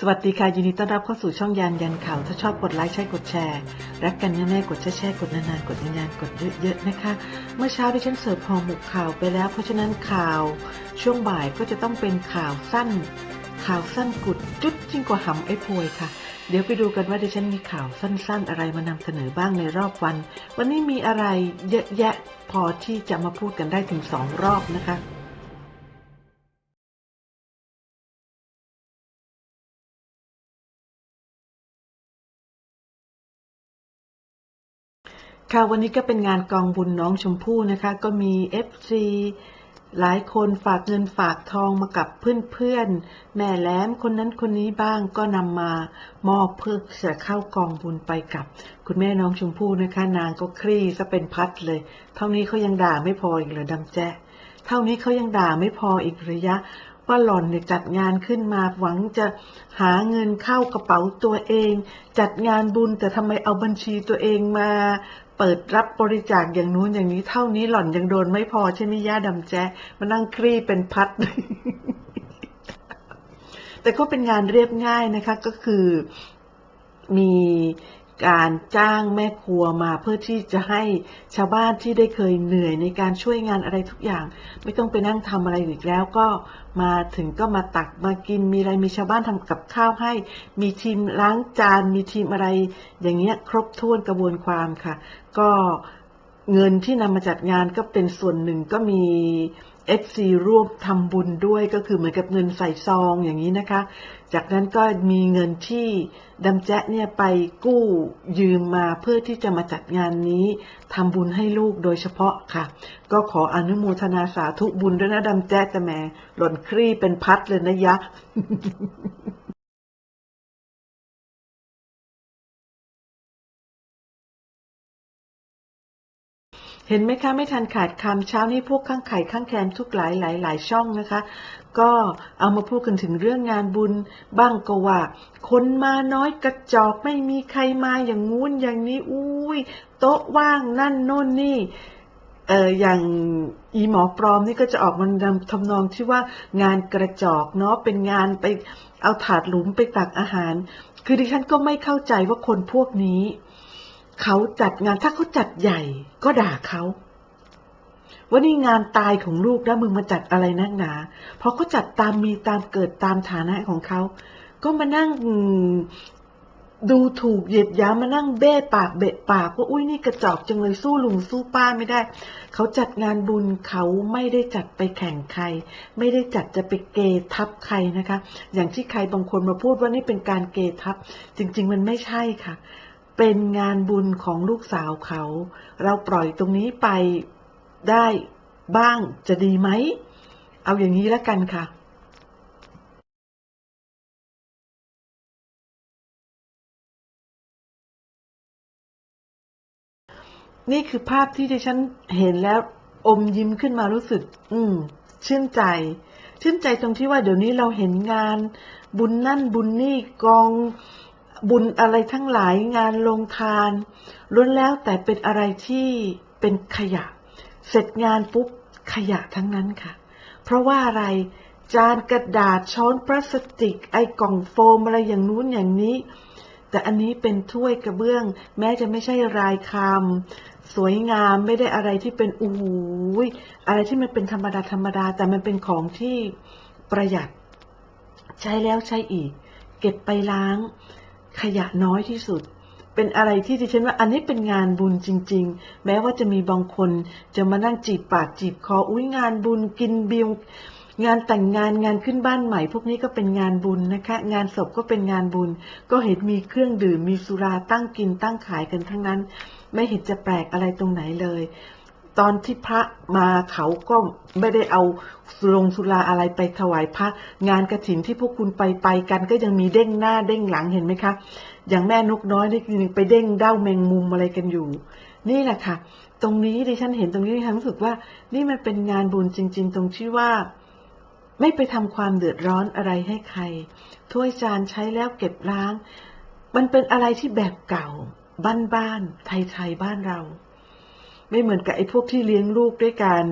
สวัสดีค่ะ ยินดีต้อนรับเข้าสู่ช่องยานยันข่าว ถ้าชอบกดไลค์ใช่กดแชร์ รักกันแน่ๆกดแชร์ๆกดนานๆ กดนานๆ กดเยอะๆนะคะ เมื่อเช้าดิฉันเสิร์ฟหอหมกข่าวไปแล้ว เพราะฉะนั้นข่าวช่วงบ่ายก็จะต้องเป็นข่าวสั้น ข่าวสั้นกุดจุดยิ่งกว่าหำไอ้พวยค่ะ เดี๋ยวไปดูกันว่าดิฉันมีข่าวสั้นๆ อะไรมานำเสนอบ้างในรอบวัน วันนี้มีอะไรเยอะแยะพอที่จะมาพูดกันได้ถึงสองรอบนะคะ ค่ะวันนี้ก็เป็นงานกองบุญน้องชมพู่นะคะ ก็มี FC หลายคนฝากเงินฝากทองมากับเพื่อนๆ แม่แหลมคนนั้นคนนี้บ้างก็นำมามอบเพื่อจะเข้ากองบุญไปกับ คุณแม่น้องชมพู่นะคะ นางก็คลี่ซะเป็นพัดเลย เท่านี้เขายังด่าไม่พออีกเหรอดำแจ๊ะเท่านี้เขายังด่าไม่พออีกระยะ ว่าหล่อนเนี่ยจัดงานขึ้นมาหวังจะหาเงินเข้ากระเป๋าตัวเอง จัดงานบุญแต่ทำไมเอาบัญชีตัวเองมา เปิดรับบริจาคอย่างนู้นอย่างนี้เท่านี้หล่อนยังโดนไม่พอใช่ไหมย่าดำแจ๊มานั่งคลี่เป็นพัด แต่ก็เป็นงานเรียบง่ายนะคะก็คือมี การจ้างแม่ครัวมาเพื่อที่จะให้ชาวบ้านที่ได้เคยเหนื่อยในการช่วยงานอะไรทุกอย่าง ไม่ต้องไปนั่งทำอะไรอีกแล้วก็มาถึงก็มาตักมากินมีอะไรมีชาวบ้านทำกับข้าวให้ มีทีมล้างจานมีทีมอะไร อย่างเงี้ยครบถ้วนกระบวนความค่ะ ก็เงินที่นำมาจัดงานก็เป็นส่วนหนึ่งก็มี FC ร่วมทำบุญด้วยก็คือเหมือนกับเงินใส่ซองอย่างนี้นะคะ จากนั้นก็มีเงินที่ดำแจ๊ะเนี่ยไปกู้ยืมมาเพื่อที่จะมาจัดงานนี้ทำบุญให้ลูกโดยเฉพาะค่ะ ก็ขออนุโมทนาสาธุบุญด้วยนะดำแจ๊ะแต่แหมหล่นคลี่เป็นพัดเลยนะยะเห็นไหมคะ ไม่ทันขาดคำเช้านี้พวกข้างไข่ข้างแคนทุกหลายหลายหลายช่องนะคะ ก็เอามาพูดกันถึงเรื่องงานบุญ บ้างก็ว่า คนมาน้อยกระจอกไม่มีใครมาอย่างงู้นอย่างนี้อุ้ยโต๊ะว่างนั่นโน่นนี่เอออย่างอีหมอปลอมนี่ก็จะออกมันทำนองที่ว่างานกระจอกเนาะเป็นงานไปเอาถาดหลุมไปตักอาหาร คือดิฉันก็ไม่เข้าใจว่าคนพวกนี้ เขาจัดงานถ้าเขาจัดใหญ่ก็ด่าเขา ว่านี่งานตายของลูกแล้วมึงมาจัดอะไรนักหนา เพราะเขาจัดตามมีตามเกิดตามฐานะของเขา ก็มานั่งดูถูกเหยียดหยามมานั่งเบ้ปากเบะปากว่าอุ้ยนี่กระจอกจังเลยสู้ลุงสู้ป้าไม่ได้ เขาจัดงานบุญเขาไม่ได้จัดไปแข่งใคร ไม่ได้จัดจะไปเกทับใครนะคะ อย่างที่ใครบางคนมาพูดว่านี่เป็นการเกทับ จริง ๆ มันไม่ใช่ค่ะ เป็นงานบุญของลูกสาวเขา เราปล่อยตรงนี้ไป ได้บ้างจะดีไหม เอาอย่างนี้แล้วกันค่ะ นี่คือภาพที่ดิฉันเห็นแล้วอมยิ้มขึ้นมารู้สึก อืม ชื่นใจ ชื่นใจตรงที่ว่าเดี๋ยวนี้เราเห็นงาน บุญนั่นบุญนี่กองบุญอะไรทั้งหลายงานลงทานล้วนแล้วแต่เป็นอะไรที่เป็นขยะ เสร็จงานปุ๊บขยะทั้งนั้นค่ะ เพราะว่าอะไรจานกระดาษช้อนพลาสติก ไอ้กล่องโฟมอะไรอย่างนู้นอย่างนี้ แต่อันนี้เป็นถ้วยกระเบื้อง แม้จะไม่ใช่รายคำสวยงามไม่ได้อะไรที่เป็นอู้ยอะไรที่มันเป็นธรรมดาธรรมดา แต่มันเป็นของที่ประหยัด ใช้แล้วใช้อีก เก็บไปล้าง ขยะน้อยที่สุด เป็นอะไรที่ดิฉันว่าอันนี้เป็นงานบุญจริง ๆ แม้ว่าจะมีบางคนจะมานั่งจีบปากจีบคออุ้ยงานบุญกินเบียวงานแต่งงานงานขึ้นบ้านใหม่ พวกนี้ก็เป็นงานบุญนะคะ งานศพก็เป็นงานบุญ ก็เห็นมีเครื่องดื่มมีสุราตั้งกินตั้งขายกันทั้งนั้น ไม่เห็นจะแปลกอะไรตรงไหนเลย ตอนที่พระมาเขาก็ไม่ได้เอาลงสุราอะไรไปถวายพระ งานกระถินที่พวกคุณไปไปกันก็ยังมีเด้งหน้าเด้งหลังเห็นไหมคะ อย่างแม่นกน้อยนี่ยังไปเด้งเด้าแมงมุมอะไรกันอยู่ นี่แหละค่ะ ตรงนี้ดิฉันเห็นตรงนี้ดิฉันรู้สึกว่า นี่มันเป็นงานบุญจริง ๆ ตรงที่ว่า ไม่ไปทำความเดือดร้อนอะไรให้ใคร ถ้วยจานใช้แล้วเก็บล้าง มันเป็นอะไรที่แบบเก่า บ้านๆไทยๆบ้านเรา ไม่เหมือนกับไอ้พวกที่เลี้ยงลูกด้วยการ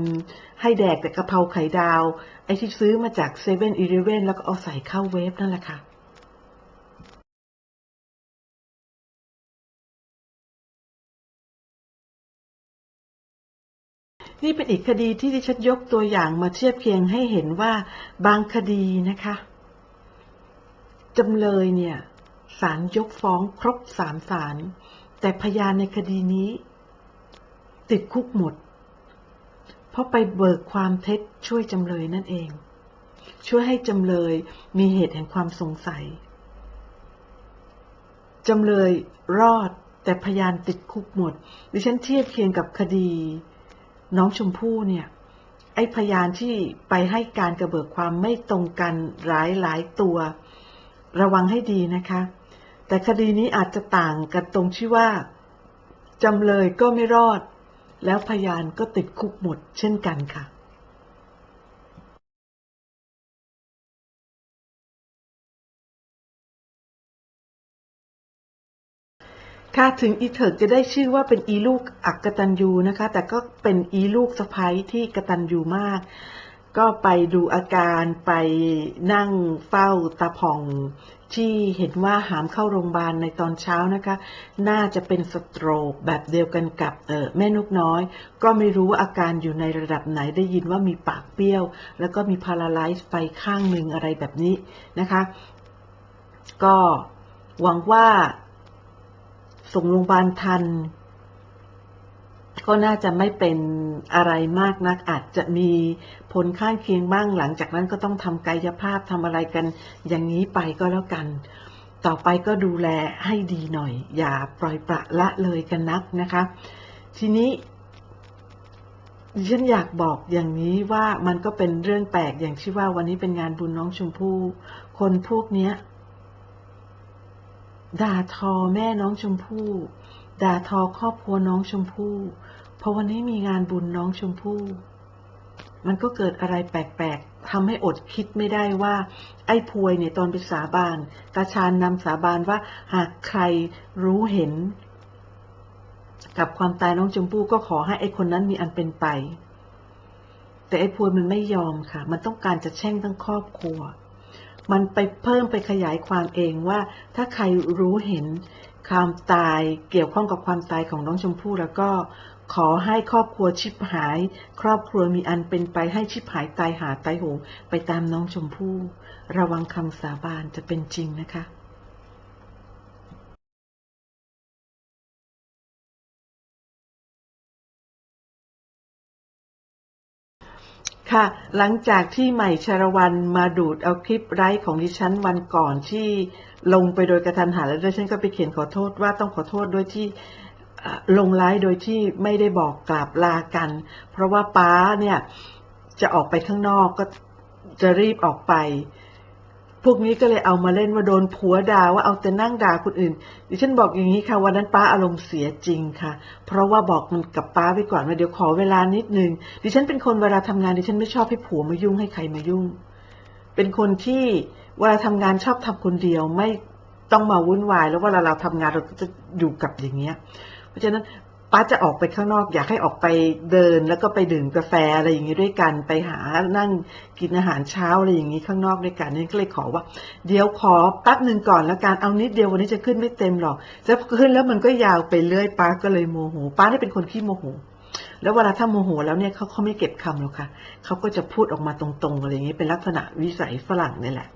ให้แดกแต่กระเพราไข่ดาว ไอ้ที่ซื้อมาจากเซเว่นอีเลเว่นแล้วก็เอาใส่เข้าเวฟนั่นแหละค่ะนี่เป็นอีกคดีที่ดิฉันยกตัวอย่างมาเทียบเคียงให้เห็นว่าบางคดีนะคะจำเลยเนี่ยสารยกฟ้องครบสามสารแต่พยานในคดีนี้ ติดคุกหมด เพราะไปเบิกความเท็จช่วยจำเลยนั่นเอง ช่วยให้จำเลยมีเหตุแห่งความสงสัย จำเลยรอดแต่พยานติดคุกหมด ดิฉันเทียบเคียงกับคดี น้องชมพู่เนี่ย ไอ้พยานที่ไปให้การกระเบิกความไม่ตรงกันหลายหลายตัว ระวังให้ดีนะคะ แต่คดีนี้อาจจะต่างกันตรงที่ว่าจำเลยก็ไม่รอด แล้วพยานก็ติดคุกหมดเช่นกันค่ะค่ะถึงอีเถิกจะได้ชื่อว่าเป็นอีลูกอักกตันยูนะคะ แต่ก็เป็นอีลูกสะพ้ยที่กตันยูมาก ก็ไปดูอาการไปนั่งเฝ้าตาผ่อง ที่เห็นว่าหามเข้าโรงพยาบาลในตอนเช้านะคะ น่าจะเป็นสโตรกแบบเดียวกันกับเออแม่นกน้อย ก็ไม่รู้ว่าอาการอยู่ในระดับไหนได้ยินว่ามีปากเปรี้ยว แล้วก็มีพาราไลซ์ไปข้างหนึ่งอะไรแบบนี้นะคะ ก็หวังว่าส่งโรงพยาบาลทัน ก็น่าจะไม่เป็นอะไรมากนัก อาจจะมีผลข้างเคียงบ้างหลังจากนั้นก็ต้องทำกายภาพทำอะไรกัน อย่างนี้ไปก็แล้วกัน ต่อไปก็ดูแลให้ดีหน่อย อย่าปล่อยปละละเลยกันนักนะคะ ทีนี้ฉันอยากบอกอย่างนี้ว่ามันก็เป็นเรื่องแปลกอย่างที่ว่าวันนี้เป็นงานบุญน้องชมพู่คนพวกเนี้ยด่าทอแม่น้องชมพู่ด่าทอครอบครัวน้องชมพู่ พราะวันนี้มีงานบุญน้องชมพู่ มันก็เกิดอะไรแปลกๆทำให้อดคิดไม่ได้ว่า ไอ้พวยเนี่ยตอนไปสาบานตาชาญนำสาบานว่าหากใครรู้เห็น กับความตายน้องชมพู่ก็ขอให้ไอ้คนนั้นมีอันเป็นไป แต่ไอ้พวยมันไม่ยอมค่ะ มันต้องการจะแช่งทั้งครอบครัว มันไปเพิ่มไปขยายความเองว่า ถ้าใครรู้เห็นความตายเกี่ยวข้องกับความตายของน้องชมพู่แล้วก็ ขอให้ครอบครัวชิบหาย ครอบครัวมีอันเป็นไปให้ชิบหายตายหาตายโหงไปตามน้องชมพู่ระวังคำสาบานจะเป็นจริงนะคะค่ะ หลังจากที่ใหม่ชรวันมาดูดเอาคลิปไร้ของดิฉันวันก่อนที่ลงไปโดยกระทันหันแล้วดิฉันก็ไปเขียนขอโทษว่าต้องขอโทษด้วยที่ ลงไลฟ์โดยที่ไม่ได้บอกกราบลากัน เพราะว่าป้าเนี่ยจะออกไปข้างนอกก็จะรีบออกไป พวกนี้ก็เลยเอามาเล่นว่าโดนผัวด่าว่าเอาแต่นั่งด่าคนอื่น ดิฉันบอกอย่างนี้ค่ะวันนั้นป้าอารมณ์เสียจริงค่ะ เพราะว่าบอกมันกับป้าไว้ก่อนว่าเดี๋ยวขอเวลานิดนึง ดิฉันเป็นคนเวลาทำงานดิฉันไม่ชอบให้ผัวมายุ่งให้ใครมายุ่ง เป็นคนที่เวลาทำงานชอบทำคนเดียวไม่ต้องมาวุ่นวาย แล้วเวลาเราทำงานเราก็จะอยู่กับอย่างเงี้ย ราะฉะนั้นป้าจะออกไปข้างนอกอยากให้ออกไปเดินแล้วก็ไปดื่มกาแฟอะไรอย่างนี้ด้วยกัน ไปหานั่งกินอาหารเช้าอะไรอย่างนี้ข้างนอกด้วยกันนี่ก็เลยขอว่า เดี๋ยวขอแป๊บหนึ่งก่อนแล้วกันเอานิดเดียววันนี้จะขึ้นไม่เต็มหรอกจะขึ้นแล้วมันก็ยาวไปเรื่อยป้าก็เลยโมโหป้านี่เป็นคนขี้โมโหแล้วเวลาถ้าโมโหแล้วเนี่ยเขาเขาไม่เก็บคำหรอกค่ะเขาก็จะพูดออกมาตรงๆอะไรอย่างนี้เป็นลักษณะวิสัยฝรั่งนี่แหละ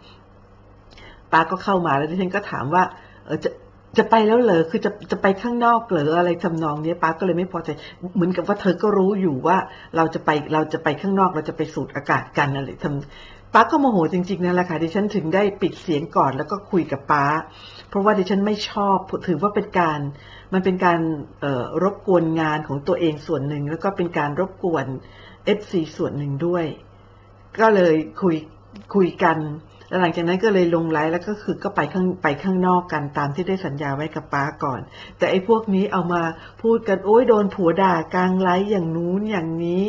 ป้าก็เข้ามาแล้วดิฉันก็ถามว่าเออจะ จะไปแล้วเหรอคือจะจะไปข้างนอกเหรออะไรทำนองนี้ป้าก็เลยไม่พอใจเหมือนกับว่าเธอก็รู้อยู่ว่า เราจะไปเราจะไปข้างนอกเราจะไปสูดอากาศกันอะไรทำป้าก็โมโหจริงๆนั่นแหละค่ะดิฉันถึงได้ปิดเสียงก่อนแล้วก็คุยกับป้า เพราะว่าดิฉันไม่ชอบถือว่าเป็นการ มันเป็นการรบกวนงานของตัวเองส่วนหนึ่ง แล้วก็เป็นการรบกวนเอฟซีส่วนหนึ่งด้วย ก็เลยคุยคุยกัน แล้วหลังจากนั้นก็เลยลงไลฟ์แล้วก็คือก็ไปข้างไปข้างนอกกันตามที่ได้สัญญาไว้กับป้าก่อน แต่ไอ้พวกนี้เอามาพูดกันโอ้ยโดนผัวด่ากลางไลฟ์อย่างนู้นอย่างนี้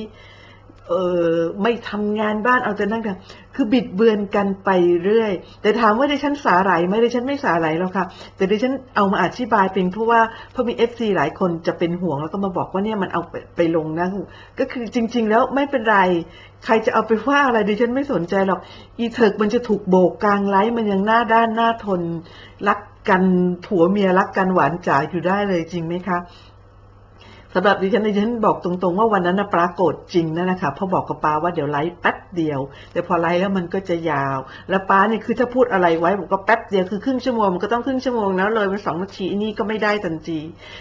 เออไม่ทำงานบ้านเอาแต่นั่งทำคือบิดเบือนกันไปเรื่อย แต่ถามว่าดิฉันสาไหลไหมดิฉันไม่สาไหลหรอกค่ะ แต่ดิฉันเอามาอธิบายเป็นเพราะว่าเพราะมีเอฟซีหลายคนจะเป็นห่วงแล้วก็มาบอกว่าเนี่ยมันเอาไปไปลงนะก็คือจริง ๆ แล้วไม่เป็นไร ใครจะเอาไปว่าอะไรดิฉันไม่สนใจหรอก อีเถิกมันจะถูกโบกกลางไลฟ์มันยังหน้าด้านหน้าทนรักกันผัวเมียรักกันหวานจ๋าอยู่ได้เลยจริงไหมคะ สำหรับดิฉันดิฉันบอกตรงๆ ว่าวันนั้นนะปรากฏจริงนะนะคะเพราะบอกกับป้าว่าเดี๋ยวไลฟ์แป๊บเดียว แต่พอไลฟ์แล้วมันก็จะยาว แล้วป้าเนี่ยคือถ้าพูดอะไรไว้บอกก็แป๊บเดียวคือครึ่งชั่วโมงมันก็ต้องครึ่งชั่วโมงแล้วเลยมันสองนาทีนี่ก็ไม่ได้ทันที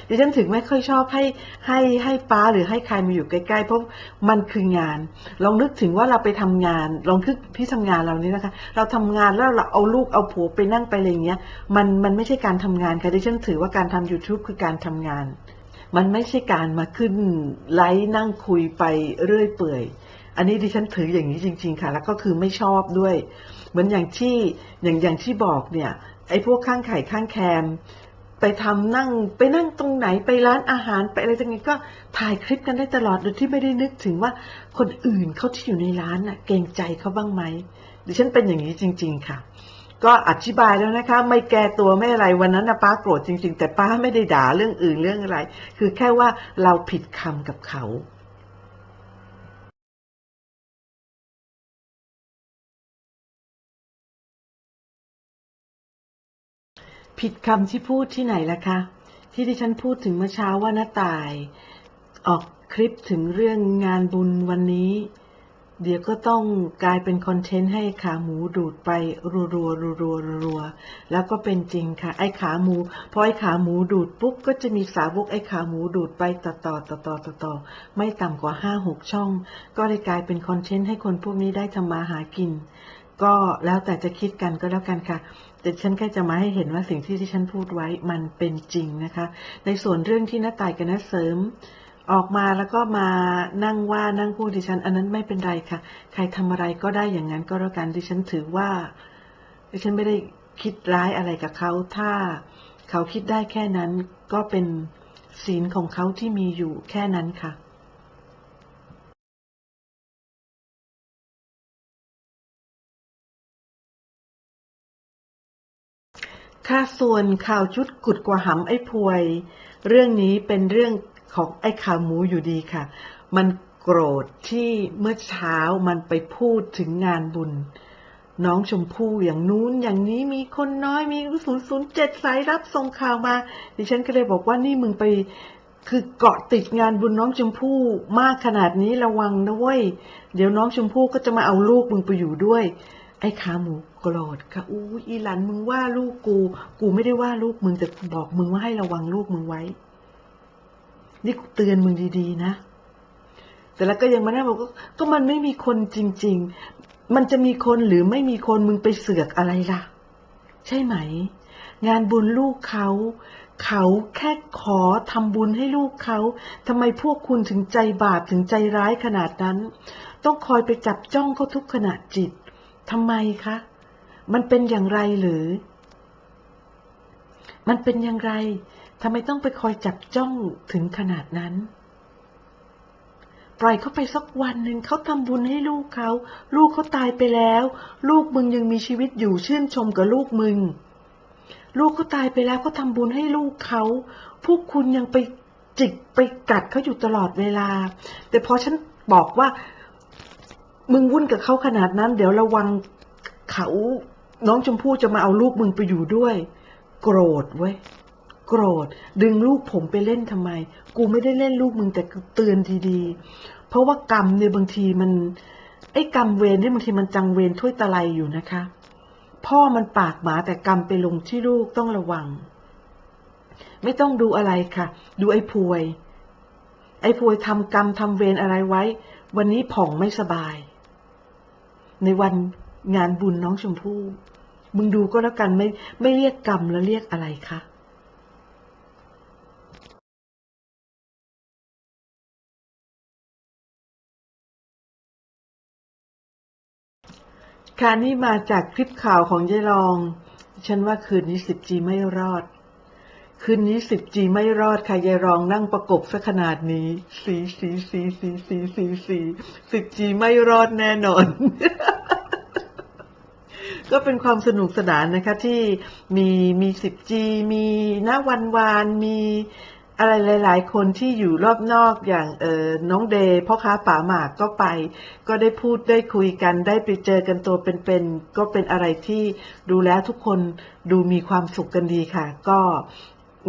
ดิฉันถึงไม่ค่อยชอบให้ให้ให้ป้าหรือให้ใครมาอยู่ใกล้ๆเพราะมันคืองาน ลองนึกถึงว่าเราไปทำงาน ลองคิดพี่ทำงานเรานี่นะคะ เราทำงานแล้วเราเอาลูกเอาผัวไปนั่งไปอะไรเงี้ยมันมันไม่ใช่การทำงานค่ะดิฉันถือว่าการทำ YouTube คือการทำงาน มันไม่ใช่การมาขึ้นไลฟ์นั่งคุยไปเรื่อยเปื่อย อันนี้ดิฉันถืออย่างนี้จริง ๆ ค่ะ แล้วก็คือไม่ชอบด้วย เหมือนอย่างที่อย่างอย่างที่บอกเนี่ยไอ้พวกข้างไข่ข้างแคมไปทำนั่งไปนั่งตรงไหนไปร้านอาหารไปอะไรต่างๆก็ถ่ายคลิปกันได้ตลอดโดยที่ไม่ได้นึกถึงว่าคนอื่นเขาที่อยู่ในร้านน่ะเกรงใจเขาบ้างไหมดิฉันเป็นอย่างนี้จริง ๆ ค่ะ ก็อธิบายแล้วนะคะ ไม่แก้ตัวไม่อะไรวันนั้นนะป้าโกรธจริง ๆ แต่ป้าไม่ได้ด่าเรื่องอื่นเรื่องอะไร คือแค่ว่าเราผิดคำกับเขาผิดคำที่พูดที่ไหนล่ะคะ ที่ดิฉันพูดถึงเมื่อเช้าว่าน้าตาย ออกคลิปถึงเรื่องงานบุญวันนี้ เดี๋ยวก็ต้องกลายเป็นคอนเทนต์ให้ขาหมูดูดไปรัวรัวรัวรัวรัวๆแล้วก็เป็นจริงค่ะ ไอ้ขาหมูพอไอ้ขาหมูดูดปุ๊บก็จะมีสาวกไอ้ขาหมูดูดไปต่อต่อต่อต่อต่อต่อไม่ต่ำกว่าห้าหกช่อง ก็เลยกลายเป็นคอนเทนต์ให้คนพวกนี้ได้ทำมาหากิน ก็แล้วแต่จะคิดกันก็แล้วกันค่ะแต่ฉันแค่จะมาให้เห็นว่าสิ่งที่ที่ฉันพูดไว้มันเป็นจริงนะคะ ในส่วนเรื่องที่น้าตายกับน้าเสริม ออกมาแล้วก็มานั่งว่านั่งพูดดิฉัน อันนั้นไม่เป็นไรค่ะ ใครทำอะไรก็ได้อย่างนั้นก็แล้วกันดิฉันถือว่าดิฉันไม่ได้คิดร้ายอะไรกับเขาถ้าเขาคิดได้แค่นั้นก็เป็นศีลของเขาที่มีอยู่แค่นั้นค่ะ ค่ะส่วนข่าวชุดกุดกว่าหำไอ้พวย เรื่องนี้เป็นเรื่อง ของไอ้ขาหมูอยู่ดีค่ะ มันโกรธที่เมื่อเช้ามันไปพูดถึงงานบุญ น้องชมพู่อย่างนู้นอย่างนี้มีคนน้อยมีศูนย์ศูนย์เจ็ดสายรับส่งข่าวมา ดิฉันก็เลยบอกว่านี่มึงไปคือเกาะติดงานบุญน้องชมพู่มากขนาดนี้ระวังนะเว้ย เดี๋ยวน้องชมพู่ก็จะมาเอาลูกมึงไปอยู่ด้วย ไอ้ขาหมูโกรธค่ะอู้อีหลันมึงว่าลูกกู กูไม่ได้ว่าลูกมึงแต่บอกมึงว่าให้ระวังลูกมึงไว้ นี่กูเตือนมึงดีๆ นะ แต่แล้วก็ยังมานั่งบอกว่าก็มันไม่มีคนจริง ๆ มันจะมีคนหรือไม่มีคนมึงไปเสือกอะไรล่ะ ใช่ไหม งานบุญลูกเขา เขาแค่ขอทำบุญให้ลูกเขาทำไมพวกคุณถึงใจบาปถึงใจร้ายขนาดนั้น ต้องคอยไปจับจ้องเขาทุกขณะจิตทำไมคะ มันเป็นอย่างไรหรือ มันเป็นอย่างไร ทำไมต้องไปคอยจับจ้องถึงขนาดนั้น ปล่อยเขาไปสักวันหนึ่งเขาทำบุญให้ลูกเขา ลูกเขาตายไปแล้ว ลูกมึงยังมีชีวิตอยู่ชื่นชมกับลูกมึง ลูกเขาตายไปแล้วเขาทำบุญให้ลูกเขา พวกคุณยังไปจิกไปกัดเขาอยู่ตลอดเวลา แต่พอฉันบอกว่า มึงวุ่นกับเขาขนาดนั้น เดี๋ยวระวังเขาน้องชมพู่จะมาเอาลูกมึงไปอยู่ด้วย โกรธเว้ย โกรธ ดึงลูกผมไปเล่นทำไม กูไม่ได้เล่นลูกมึงแต่เตือนดีๆ เพราะว่ากรรมเนี่ยบางทีมัน ไอ้กรรมเวรเนี่ยบางทีมันจังเวรถ้วยตะไลอยู่นะคะ พ่อมันปากหมาแต่กรรมไปลงที่ลูกต้องระวัง ไม่ต้องดูอะไรค่ะ ดูไอ้พวย ไอ้พวยทำกรรมทำเวรอะไรไว้ วันนี้ผ่องไม่สบาย ในวันงานบุญน้องชมพู่มึงดูก็แล้วกันไม่ไม่เรียกกรรมแล้วเรียกอะไรคะ ค่ะนี่มาจากคลิปข่าวของยายรอง ฉันว่าคืนนี้สิบจีไม่รอด คืนนี้สิบจีไม่รอดค่ะยายรองนั่งประกบซะขนาดนี้ สีสีสีสีสีสีสีสิบจีไม่รอดแน่นอน ก็เป็นความสนุกสนานนะคะที่มีมีสิบจีมีน้าวันวานมี อะไรหลาย ๆ คนที่อยู่รอบนอกอย่างเออน้องเดย์พ่อค้าป่าหมากก็ไป ก็ได้พูดได้คุยกันได้ไปเจอกันตัวเป็นๆก็เป็นอะไรที่ดูแล้วทุกคนดูมีความสุขกันดีค่ะ ก็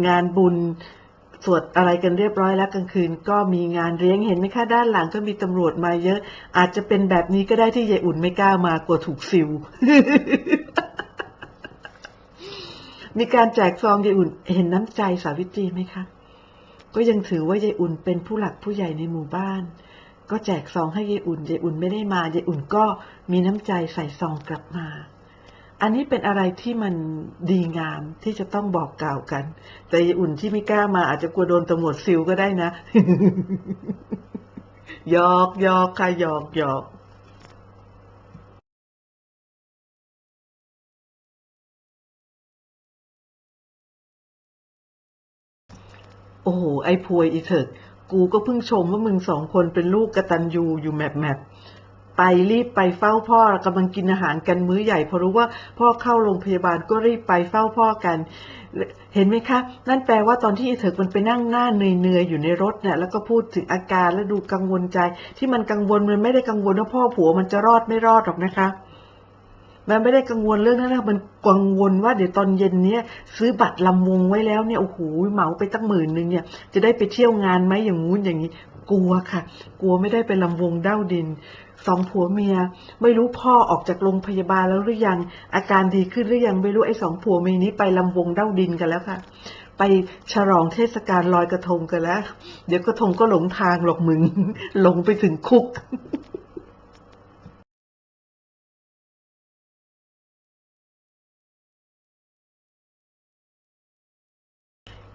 งานบุญสวดอะไรกันเรียบร้อยแล้วกลางคืน ก็มีงานเลี้ยงเห็นไหมคะด้านหลังก็มีตำรวจมาเยอะ อาจจะเป็นแบบนี้ก็ได้ที่ยายอุ่นไม่กล้ามากลัวถูกซิวมีการแจกซองยายอุ่นเห็นน้ำใจสาวิตรีไหมคะ ก็ยังถือว่ายายอุ่นเป็นผู้หลักผู้ใหญ่ในหมู่บ้าน ก็แจกซองให้ยายอุ่นยายอุ่นไม่ได้มายายอุ่นก็มีน้ำใจใส่ซองกลับมา อันนี้เป็นอะไรที่มันดีงามที่จะต้องบอกกล่าวกัน แต่ยายอุ่นที่ไม่กล้ามาอาจจะกลัวโดนตำรวจซิลก็ได้นะหยอกหยอกค่ะหยอกหยอก โอ้โห ไอ้พวยอีเถิกกูก็เพิ่งชมว่ามึงสองคนเป็นลูกกระตันยูอยู่แมปแมปไปรีบไปเฝ้าพ่อกำลังกินอาหารกันมื้อใหญ่พราะรู้ว่าพ่อเข้าโรงพยาบาลก็รีบไปเฝ้าพ่อกัน เห็นไหมคะ นั่นแปลว่าตอนที่อีเถิกมันไปนั่งหน้าเหนื่อยๆอยู่ในรถเนี่ยแล้วก็พูดถึงอาการแล้วดูกังวลใจ ที่มันกังวลมันไม่ได้กังวลว่าพ่อผัวมันจะรอดไม่รอดหรอกนะคะ มันไม่ได้กังวลเรื่องนั้นนะมันกังวลว่าเดี๋ยวตอนเย็นเนี้ยซื้อบัตรลำวงไว้แล้วเนี่ยโอ้โหเหมาไปตั้งหมื่นหนึ่งเนี่ยจะได้ไปเที่ยวงานไหมอย่างงู้นอย่างนี้ กลัวค่ะ กลัวไม่ได้ไปลำวงเด้าดินสองผัวเมีย ไม่รู้พ่อออกจากโรงพยาบาลแล้วหรือยัง อาการดีขึ้นหรือยังไม่รู้ไอ้สองผัวเมียนี้ไปลำวงเด้าดินกันแล้วค่ะ ไปฉลองเทศกาลลอยกระทงกันแล้ว เดี๋ยวกระทงก็หลงทางหรอกมึงหลงไปถึงคุก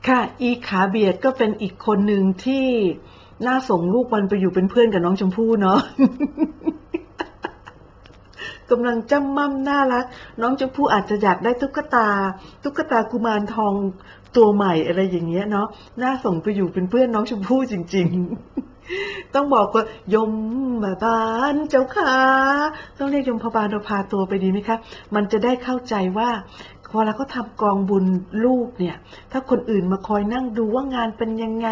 ค่ะ อีขาเบียดก็เป็นอีกคนหนึ่งที่น่าส่งลูกมันไปอยู่เป็นเพื่อนกับน้องชมพู่เนาะกำลังจำมั่มน่ารัก น้องชมพู่อาจจะอยากได้ตุ๊กตา ตุ๊กตากุมารทองตัวใหม่อะไรอย่างเงี้ยเนาะน่าส่งไปอยู่เป็นเพื่อนน้องชมพู่จริง ๆ ต้องบอกว่ายมมาบานเจ้าค่ะต้องเรียกยมพบาลเราพาตัวไปดีไหมคะ มันจะได้เข้าใจว่า พอเราก็ทำกองบุญลูกเนี่ย ถ้าคนอื่นมาคอยนั่งดูว่างานเป็นยังไง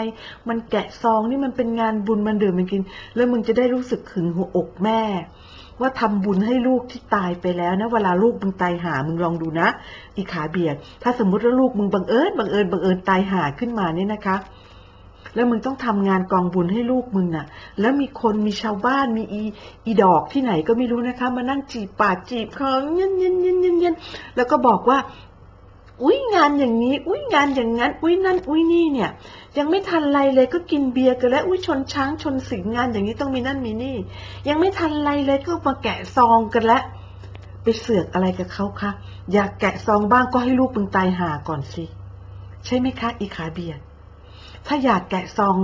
มันแกะซองนี่มันเป็นงานบุญมันเดือดมันกิน แล้วมึงจะได้รู้สึกขึงหัวอกแม่ ว่าทำบุญให้ลูกที่ตายไปแล้วนะ เวลาลูกมึงตายหามึงลองดูนะ อีขาเบียด ถ้าสมมุติว่าลูกมึงบังเอิญบังเอิญบังเอิญตายหาขึ้นมาเนี่ยนะคะ แล้วมึงต้องทำงานกองบุญให้ลูกมึงน่ะ แล้วมีคนมีชาวบ้านมีอีอีดอกที่ไหนก็ไม่รู้นะคะ มานั่งจีบปากจีบคอเย็นเย็นเย็นเย็นเย็นแล้วก็บอกว่า อุ้ยงานอย่างนี้ อุ้ยงานอย่างนั้น อุ้ยนั่น อุ้ยนี่เนี่ย ยังไม่ทันไรเลยก็กินเบียร์กันแล้ว อุ้ยชนช้างชนสิงงานอย่างนี้ต้องมีนั่นมีนี่ ยังไม่ทันไรเลยก็มาแกะซองกันแล้วไปเสือกอะไรกับเขาคะ อยากแกะซองบ้างก็ให้ลูกมึงตายหาก่อนสิ ใช่ไหมคะ อีขาเบียร์ ถ้าอยากแกะซอง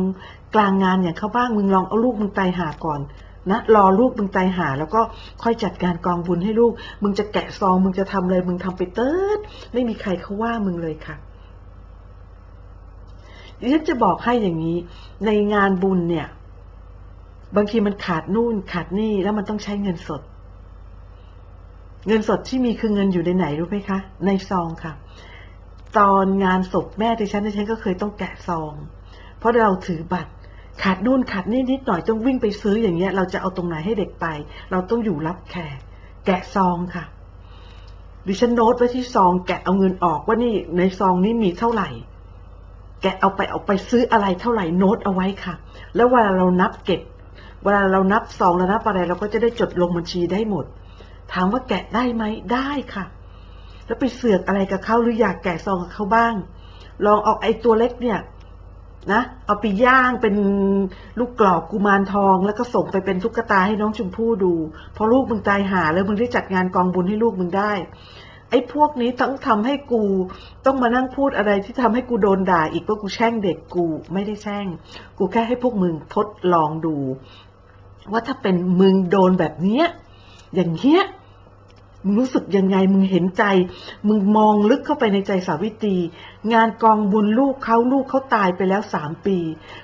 กลางงานอย่างเขาบ้างมึงลองเอาลูกมึงตายหาก่อนนะรอลูกมึงตายหา แล้วก็ค่อยจัดการกองบุญให้ลูก มึงจะแกะซองมึงจะทำอะไรมึงทำไปเติร์ดไม่มีใครเขาว่ามึงเลยค่ะดิฉันจะบอกให้อย่างนี้ ในงานบุญเนี่ย บางทีมันขาดนู่นขาดนี่แล้วมันต้องใช้เงินสด เงินสดที่มีคือเงินอยู่ในไหนรู้ไหมคะ ในซองค่ะ ตอนงานศพแม่ดิฉันดิฉันก็เคยต้องแกะซอง เพราะเราถือบัตรขาดนู่นขาดนี่นิดหน่อยต้องวิ่งไปซื้ออย่างเงี้ย เราจะเอาตรงไหนให้เด็กไป เราต้องอยู่รับแขกแกะซองค่ะ ดิฉันโน้ตไว้ที่ซอง แกะเอาเงินออกว่านี่ในซองนี้มีเท่าไหร่ แกะเอาไปเอาไปซื้ออะไรเท่าไหร่โน้ตเอาไว้ค่ะ แล้วเวลาเรานับเก็บ เวลาเรานับซองแล้วนับอะไรเราก็จะได้จดลงบัญชีได้หมด ถามว่าแกะได้ไหมได้ค่ะ แล้วไปเสือกอะไรกับเขาหรืออยากแกะซองกับเขาบ้าง ลองเอาไอ้ตัวเล็กเนี่ยนะเอาไปย่างเป็นลูกกรอกกุมารทอง แล้วก็ส่งไปเป็นตุ๊กตาให้น้องชมพู่ดูพอลูกมึงตายหาแล้วมึงได้จัดงานกองบุญให้ลูกมึงได้ ไอ้พวกนี้ต้องทำให้กูต้องมานั่งพูดอะไรที่ทำให้กูโดนด่าอีกว่ากูแช่งเด็กกูไม่ได้แช่ง กูแค่ให้พวกมึงทดลองดู ว่าถ้าเป็นมึงโดนแบบเนี้ยอย่างเงี้ย มึงรู้สึกยังไง มึงเห็นใจ มึงมองลึกเข้าไปในใจสาวิตรี งานกองบุญลูกเขาลูกเขาตายไปแล้วสามปี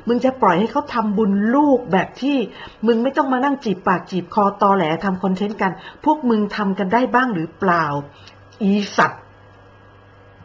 มึงจะปล่อยให้เขาทำบุญลูกแบบที่ มึงไม่ต้องมานั่งจีบปากจีบคอตอแหลทำคอนเทนต์กัน พวกมึงทำกันได้บ้างหรือเปล่า อีสัตว์